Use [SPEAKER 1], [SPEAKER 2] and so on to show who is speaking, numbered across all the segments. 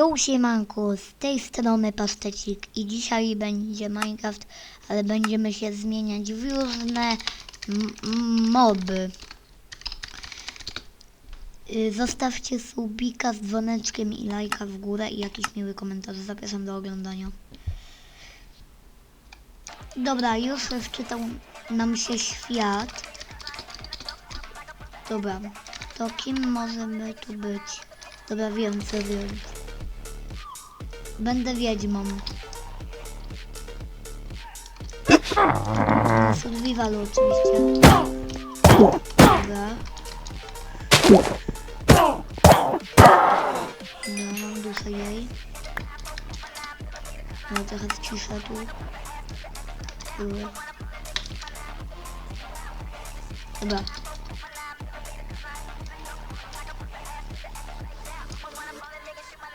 [SPEAKER 1] Yo siemanko, z tej strony Pasztecik i dzisiaj będzie Minecraft, ale będziemy się zmieniać w różne moby. Y, Zostawcie subika z dzwoneczkiem i lajka w górę i jakiś miły komentarz. Zapraszam do oglądania. Dobra, już wczytał nam się świat. Dobra, to kim możemy tu być? Dobra, wiem co zrobić. Będę wiedźmą. Survival oczywiście. Dobra. No, mam duszę jej. No trochę ciszę tu. Dobra.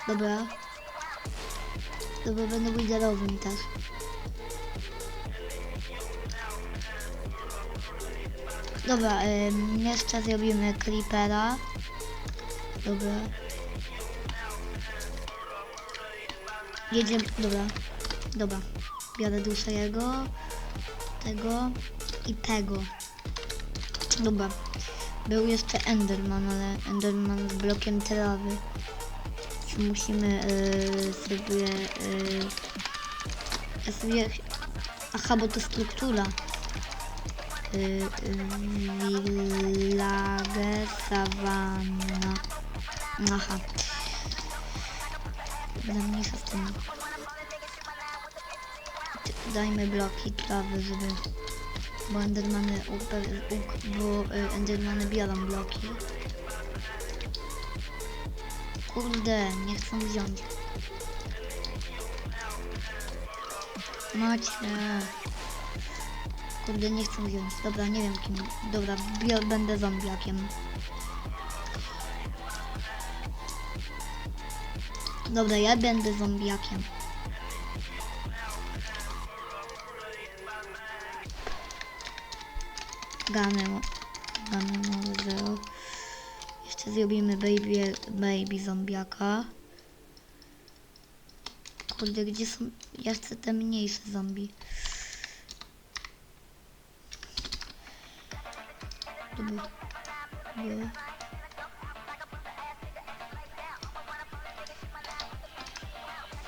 [SPEAKER 1] Dobra. Dobra, będę liderowym też. Dobra, ym, jeszcze zrobimy creepera. Dobra. Jedziemy, dobra. Dobra. Biorę duszę jego, tego i tego. Dobra. Był jeszcze Enderman, ale Enderman z blokiem trawy. Musimy y, sobie, y, ja sobie... Aha, bo to struktura. Y, y, Village Savanna. Aha. Będę mniejsza z tym. Dajmy bloki trawy, żeby... Bo Endermany, bo Endermany biorą bloki. Kurde, nie chcą wziąć. Macie. Kurde, nie chcą wziąć. Dobra, nie wiem kim. Dobra, będę zombiakiem. Dobra, ja będę zombiakiem. Ganem. Ganem zero. Jeszcze zrobimy baby, baby zombiaka. Kurde, gdzie są... Ja chcę te mniejsze zombie. Dobra. Dobra.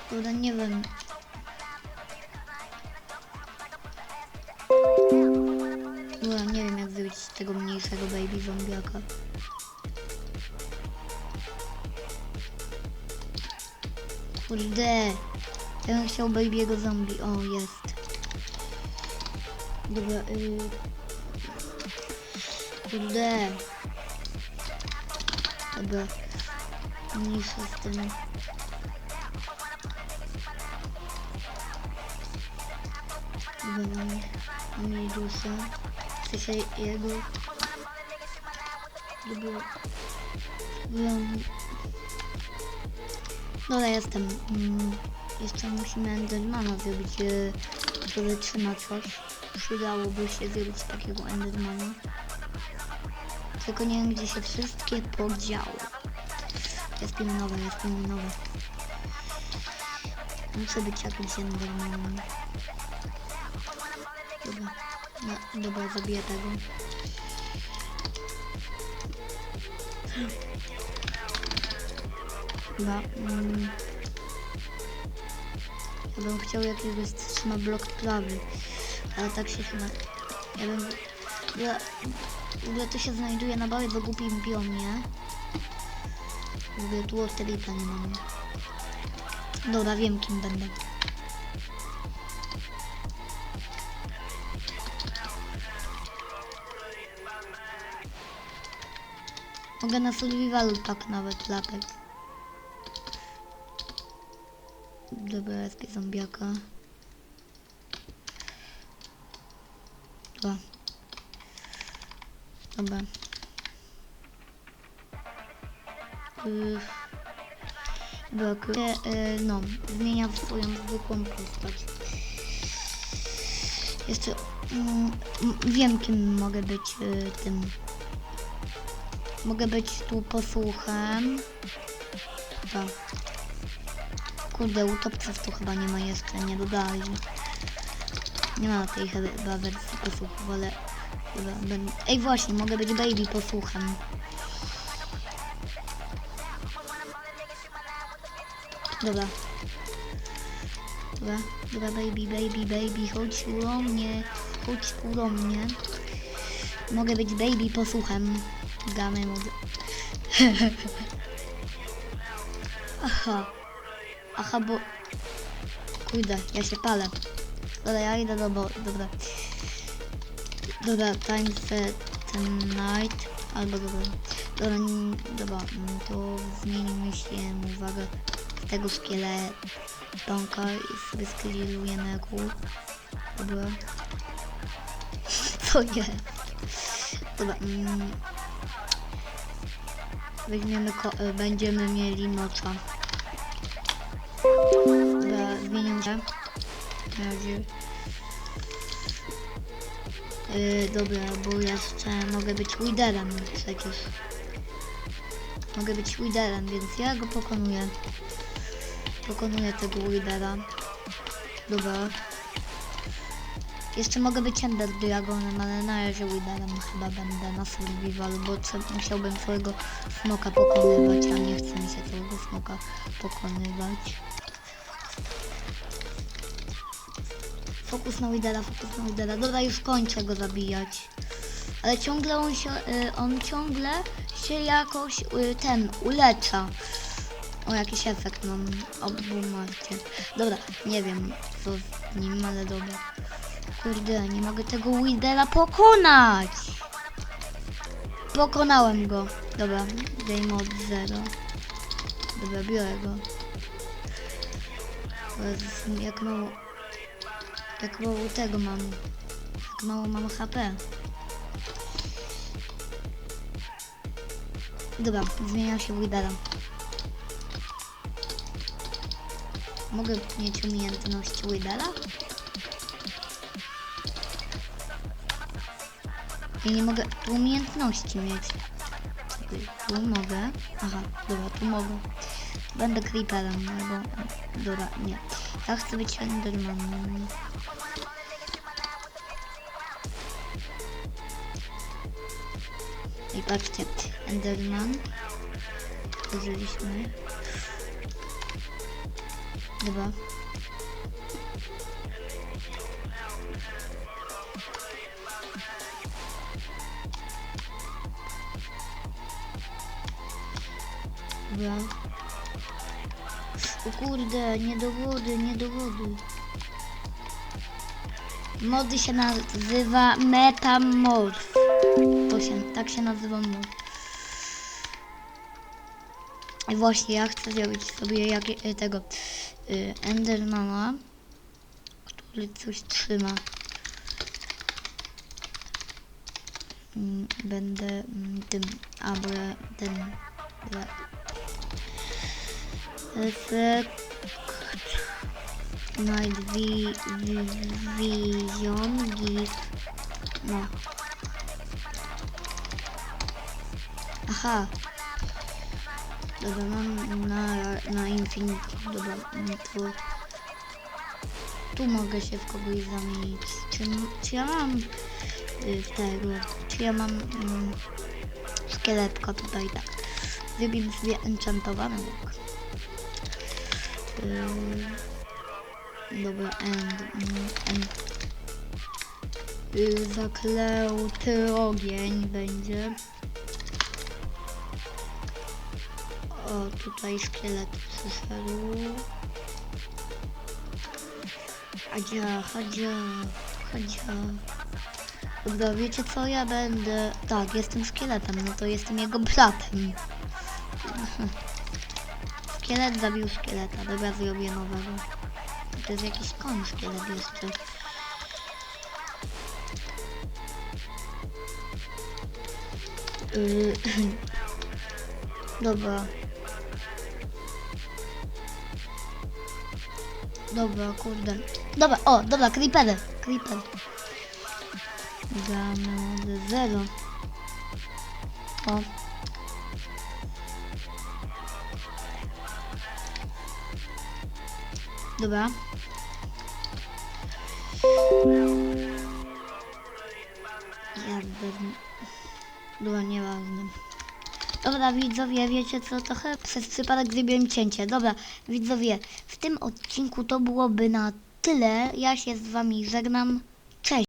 [SPEAKER 1] Kurde, nie wiem. Dobra, nie wiem jak zrobić tego mniejszego baby zombiaka. Kurde. Ja bym chciał baby'ego zombie. O, jest. Dobra, y... Kurde. Dobra. Mniejsza z tym. Dobra, duszę. W sensie jego. Dobra. Dobra. Dobra, jestem. Mm, jeszcze musimy Endermana zrobić, e, który trzyma coś. Przydałoby się zrobić takiego Endermana. Tylko nie wiem, gdzie się wszystkie podziały. Jest pilnowe, jest pilnowe. Muszę być jakimś Endermanem. Dobra, no, dobra, zabiję tego. Chyba. Mm, ja bym chciał jakiegoś trzyma blok trawy. Ale tak się chyba. Ja bym. Ja, w ogóle to się znajduje na bardzo głupim biomie. W ogóle tu otelita nie mamy. Dobra, wiem kim będę. Mogę na survivalu tak nawet latać. Dobra, jest zombiaka. Dwa. Dobra. Yy. Dobra, k- e, no, zmieniam swoją zwykłą postać. Jeszcze mm, wiem kim mogę być y, tym. Mogę być tu posłuchem. Tak. Kurde, utopców to chyba nie ma jeszcze, nie dodali. Nie ma tej chyba wersji posłuchów, ale chyba będę... Ej, właśnie, mogę być baby posłuchem. Dobra. Dobra, dobra, baby, baby, baby, chodź tu do mnie, chodź tu do mnie. Mogę być baby posłuchem. Damy mogę. Aha. Aha, bo... Kurde, ja się palę. Dobra, ja idę do... Bo... Dobra. Dobra, time set tonight. Albo dobra. Dobra, dobra, mm, to zmienimy się, uwaga, w tego szkieletonka i sobie sklirujemy kół. Dobra. Co jest? Dobra, mm, weźmiemy, e, będziemy mieli nocza. Razie. Yy, dobra, bo jeszcze mogę być liderem przecież. Mogę być liderem, więc ja go pokonuję. Pokonuję tego lidera. Dobra. Jeszcze mogę być Ender Dragonem, ale na razie liderem chyba będę na survivalu, bo musiałbym swojego smoka pokonywać, a nie chcę mi się tego smoka pokonywać. Fokus na lidera, fokus na lidera. Dobra, już kończę go zabijać. Ale ciągle on się, y, on ciągle się jakoś y, ten ulecza. O, jakiś efekt mam obumarcie. Dobra, nie wiem co z nim, ale dobra. Kurde, nie mogę tego Widera pokonać! Pokonałem go. Dobra, game od zero. Dobra, biorę go. Jak mało... Jak mało tego mam. Jak mało mam HP. Dobra, zmieniam się w Widera. Mogę mieć umiejętność Widera? Ja nie mogę tu umiejętności mieć. Tu mogę. Aha, dobra, tu mogę. Będę creeperem, no bo... Dobra, nie. Ja chcę być Endermanem. I patrzcie, Enderman. Użyliśmy. Dobra. Dobra. O kurde, nie do wody, nie do wody. Mody się nazywa Metamorph. To się, tak się nazywa mod. I właśnie ja chcę zrobić sobie jak, y, tego y, Endermana, który coś trzyma. Mm, Będę mm, tym, albo ten re- efekt Night vi, vi, Vision Gift no aha dobra mam na, na Infinity dobra no to tu mogę się w kogoś zamienić czy, czy ja mam y, tego czy ja mam mm, szkieletka tutaj tak Wybiem sobie enchantowany. Yy, dobra, end. mm, end. Yy, zaklęty ogień będzie. O, tutaj szkielet przyszedł. Hadzia, hadzia, hadzia. Dobra, wiecie co, ja będę... Tak, jestem szkieletem, no to jestem jego bratem. Szkielet zabił szkieleta. Dobra, zrobię nowego. To jest jakiś koń szkielet jeszcze. Yy, Dobra. Dobra, kurde. Dobra, o, dobra, creepery. Creeper. Damy zero. O. Dobra. Ja bym... Dobra, nieważne. Dobra, widzowie, wiecie co, trochę przez przypadek zrobiłem cięcie. Dobra, widzowie, w tym odcinku to byłoby na tyle. Ja się z wami żegnam. Cześć!